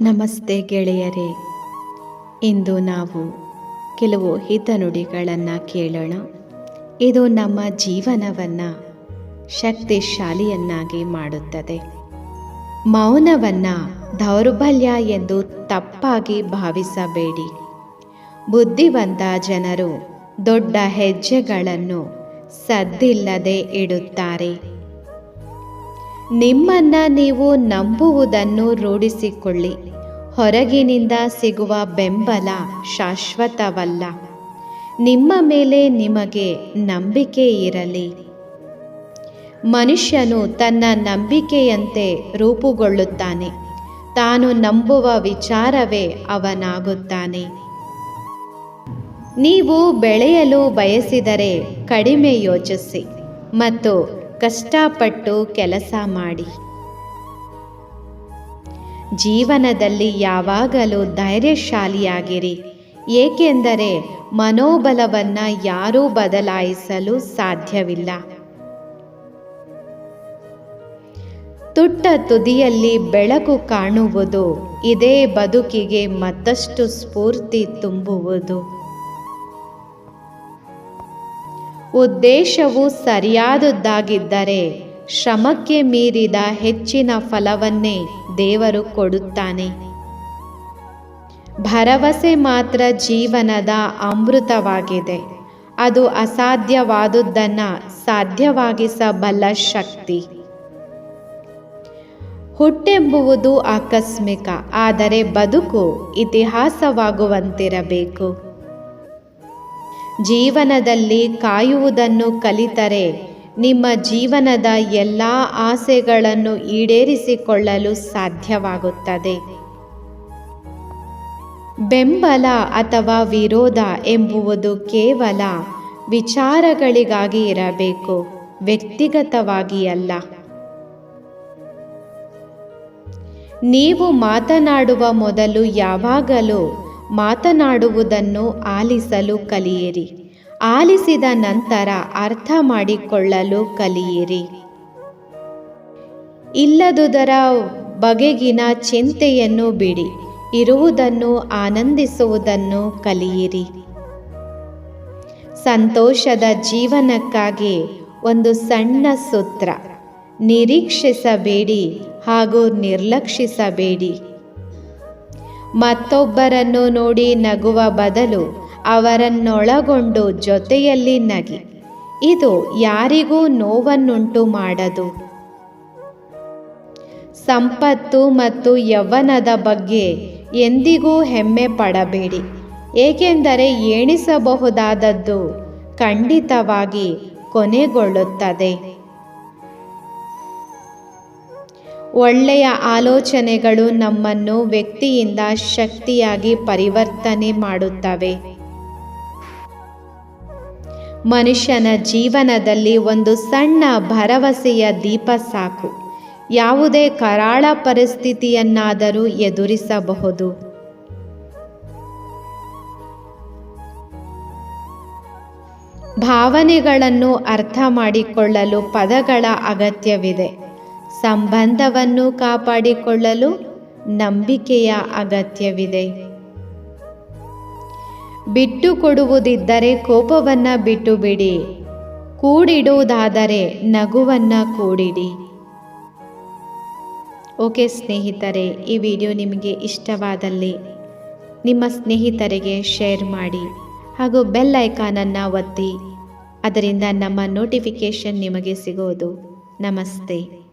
ನಮಸ್ತೆ ಗೆಳೆಯರೇ. ಇಂದು ನಾವು ಕೆಲವು ಹಿತನುಡಿಗಳನ್ನು ಕೇಳೋಣ. ಇದು ನಮ್ಮ ಜೀವನವನ್ನು ಶಕ್ತಿಶಾಲಿಯನ್ನಾಗಿ ಮಾಡುತ್ತದೆ. ಮೌನವನ್ನು ದೌರ್ಬಲ್ಯ ಎಂದು ತಪ್ಪಾಗಿ ಭಾವಿಸಬೇಡಿ. ಬುದ್ಧಿವಂತ ಜನರು ದೊಡ್ಡ ಹೆಜ್ಜೆಗಳನ್ನು ಸದ್ದಿಲ್ಲದೆ ಇಡುತ್ತಾರೆ. ನಿಮ್ಮನ್ನ ನೀವು ನಂಬುವುದನ್ನು ರೂಢಿಸಿಕೊಳ್ಳಿ. ಹೊರಗಿನಿಂದ ಸಿಗುವ ಬೆಂಬಲ ಶಾಶ್ವತವಲ್ಲ. ನಿಮ್ಮ ಮೇಲೆ ನಿಮಗೆ ನಂಬಿಕೆ ಇರಲಿ. ಮನುಷ್ಯನು ತನ್ನ ನಂಬಿಕೆಯಂತೆ ರೂಪುಗೊಳ್ಳುತ್ತಾನೆ. ತಾನು ನಂಬುವ ವಿಚಾರವೇ ಅವನಾಗುತ್ತಾನೆ. ನೀವು ಬೆಳೆಯಲು ಬಯಸಿದರೆ ಕಡಿಮೆ ಯೋಚಿಸಿ ಮತ್ತು ಕಷ್ಟಪಟ್ಟು ಕೆಲಸ ಮಾಡಿ. ಜೀವನದಲ್ಲಿ ಯಾವಾಗಲೂ ಧೈರ್ಯಶಾಲಿಯಾಗಿರಿ, ಏಕೆಂದರೆ ಮನೋಬಲವನ್ನು ಯಾರೂ ಬದಲಾಯಿಸಲು ಸಾಧ್ಯವಿಲ್ಲ. ತುಟ್ಟ ತುದಿಯಲ್ಲಿ ಬೆಳಕು ಕಾಣುವುದು, ಇದೇ ಬದುಕಿಗೆ ಮತ್ತಷ್ಟು ಸ್ಫೂರ್ತಿ ತುಂಬುವುದು. ಉದ್ದೇಶವು ಸರಿಯಾದದ್ದಾಗಿದ್ದರೆ ಶ್ರಮಕ್ಕೆ ಮೀರಿದ ಹೆಚ್ಚಿನ ಫಲವನ್ನೇ ದೇವರು ಕೊಡುತ್ತಾನೆ. ಭರವಸೆ ಮಾತ್ರ ಜೀವನದ ಅಮೃತವಾಗಿದೆ. ಅದು ಅಸಾಧ್ಯವಾದುದನ್ನು ಸಾಧ್ಯವಾಗಿಸಬಲ್ಲ ಶಕ್ತಿ. ಹುಟ್ಟೆಂಬುವುದು ಆಕಸ್ಮಿಕ, ಆದರೆ ಬದುಕು ಇತಿಹಾಸವಾಗುವಂತಿರಬೇಕು. ಜೀವನದಲ್ಲಿ ಕಾಯುವುದನ್ನು ಕಲಿತರೆ ನಿಮ್ಮ ಜೀವನದ ಎಲ್ಲ ಆಸೆಗಳನ್ನು ಈಡೇರಿಸಿಕೊಳ್ಳಲು ಸಾಧ್ಯವಾಗುತ್ತದೆ. ಬೆಂಬಲ ಅಥವಾ ವಿರೋಧ ಎಂಬುವುದು ಕೇವಲ ವಿಚಾರಗಳಿಗಾಗಿ ಇರಬೇಕು, ವ್ಯಕ್ತಿಗತವಾಗಿ ಅಲ್ಲ. ನೀವು ಮಾತನಾಡುವ ಮೊದಲು ಯಾವಾಗಲೂ ಮಾತನಾಡುವುದನ್ನು ಆಲಿಸಲು ಕಲಿಯಿರಿ. ಆಲಿಸಿದ ನಂತರ ಅರ್ಥ ಮಾಡಿಕೊಳ್ಳಲು ಕಲಿಯಿರಿ. ಇಲ್ಲದುದರ ಬಗೆಗಿನ ಚಿಂತೆಯನ್ನು ಬಿಡಿ. ಇರುವುದನ್ನು ಆನಂದಿಸುವುದನ್ನು ಕಲಿಯಿರಿ. ಸಂತೋಷದ ಜೀವನಕ್ಕಾಗಿ ಒಂದು ಸಣ್ಣ ಸೂತ್ರ. ನಿರೀಕ್ಷಿಸಬೇಡಿ ಹಾಗೂ ನಿರ್ಲಕ್ಷಿಸಬೇಡಿ. ಮತ್ತೊಬ್ಬರನ್ನು ನೋಡಿ ನಗುವ ಬದಲು ಅವರನ್ನೊಳಗೊಂಡು ಜೊತೆಯಲ್ಲಿ ನಗಿ. ಇದು ಯಾರಿಗೂ ನೋವನ್ನುಂಟು ಮಾಡದು. ಸಂಪತ್ತು ಮತ್ತು ಯೌವನದ ಬಗ್ಗೆ ಎಂದಿಗೂ ಹೆಮ್ಮೆ ಪಡಬೇಡಿ. ಏಕೆಂದರೆ ಏಣಿಸಬಹುದಾದದ್ದು ಖಂಡಿತವಾಗಿ ಕೊನೆಗೊಳ್ಳುತ್ತದೆ. ಒಳ್ಳೆಯ ಆಲೋಚನೆಗಳು ನಮ್ಮನ್ನು ವ್ಯಕ್ತಿಯಿಂದ ಶಕ್ತಿಯಾಗಿ ಪರಿವರ್ತನೆ ಮಾಡುತ್ತವೆ. ಮನುಷ್ಯನ ಜೀವನದಲ್ಲಿ ಒಂದು ಸಣ್ಣ ಭರವಸೆಯ ದೀಪ ಸಾಕು. ಯಾವುದೇ ಕರಾಳ ಪರಿಸ್ಥಿತಿಯನ್ನಾದರೂ ಎದುರಿಸಬಹುದು. ಭಾವನೆಗಳನ್ನು ಅರ್ಥ ಮಾಡಿಕೊಳ್ಳಲು ಪದಗಳ ಅಗತ್ಯವಿದೆ. ಸಂಬಂಧವನ್ನು ಕಾಪಾಡಿಕೊಳ್ಳಲು ನಂಬಿಕೆಯ ಅಗತ್ಯವಿದೆ. ಬಿಟ್ಟು ಕೊಡುವುದಿದ್ದರೆ ಕೋಪವನ್ನು ಬಿಟ್ಟು ಬಿಡಿ ಕೂಡಿಡುವುದಾದರೆ ನಗುವನ್ನು ಕೂಡಿಡಿ. ಓಕೆ ಸ್ನೇಹಿತರೆ, ಈ ವಿಡಿಯೋ ನಿಮಗೆ ಇಷ್ಟವಾದಲ್ಲಿ ನಿಮ್ಮ ಸ್ನೇಹಿತರಿಗೆ ಶೇರ್ ಮಾಡಿ ಹಾಗೂ ಬೆಲ್ ಐಕಾನನ್ನು ಒತ್ತಿ. ಅದರಿಂದ ನಮ್ಮ ನೋಟಿಫಿಕೇಷನ್ ನಿಮಗೆ ಸಿಗೋದು. ನಮಸ್ತೆ.